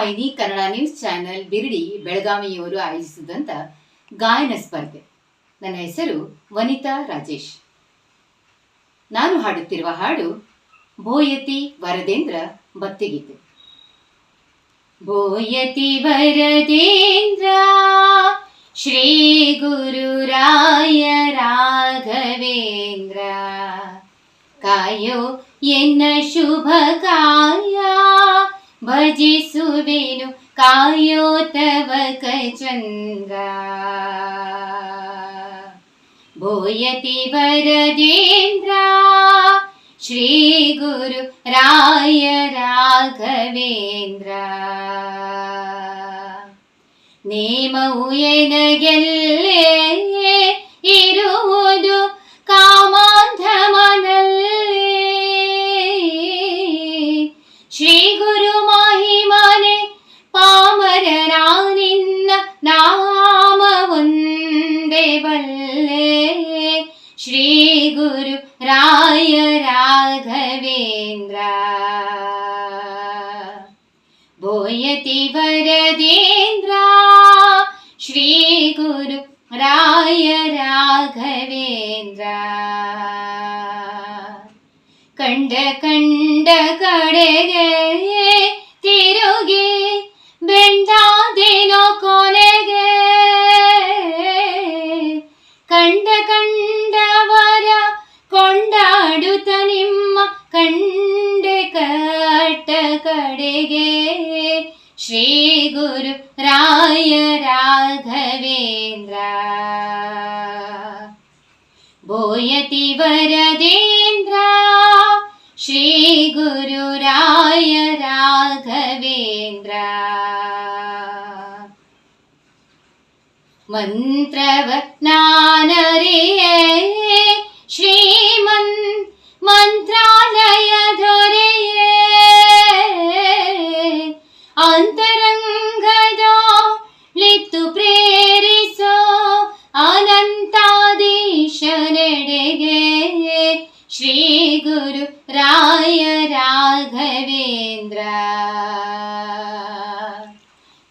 ವಾಹಿನಿ Kannada news channel ಬಿರ್ಡಿ ಬೆಳಗಾವಿಯವರು ಆಯೋಜಿಸಿದಂಥ ಗಾಯನ ಸ್ಪರ್ಧೆ. ನನ್ನ ಹೆಸರು ವನಿತಾ ರಾಜೇಶ್. ನಾನು ಹಾಡುತ್ತಿರುವ ಹಾಡು ಭೋಯತಿ ವರದೇಂದ್ರ ಭಕ್ತಿಗೀತೆ. ಭೋಯತಿ ವರದೇಂದ್ರ, ಶ್ರೀ ಗುರುರಾಯ ರಾಘವೇಂದ್ರ, ಕಾಯೋ ಎನ್ನ ಶುಭ ಕಾಯ भजिसु विनु काव्यो तव कचन्द्रा भोयति वरजेन्द्रा श्रीगुरुराय राघवेन्द्रा नियमूयनगल्ले श्री गुरु राय राघवेन्द्र। भोयति वरदेन्द्रा। श्री गुरु राय राघवेन्द्र। कण्ड कण्ड कडगे तिरुगे गुरुराय राघवेन्द्र भोयति वरदेन्द्र श्रीगुरुराय राघवेन्द्र मन्त्रवत् श्रीमन् मन्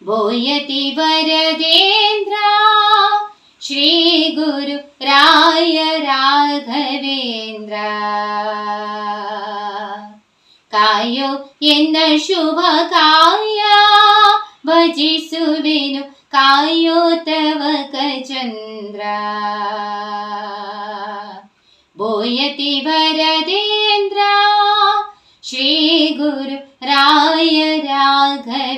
ोयति वरदेन्द्रा। श्रीगुरु राय राघवेन्द्र। कायो य शुभकाय काव्य भजसु वि तव क चन्द्रा बोयति वरदेन्द्रा। श्रीगुरु राय राघव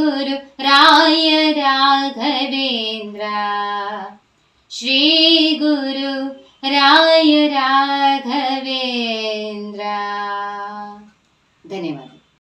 गुरु राय राघवेन्द्रा। श्री गुरु राय राघवेन्द्रा।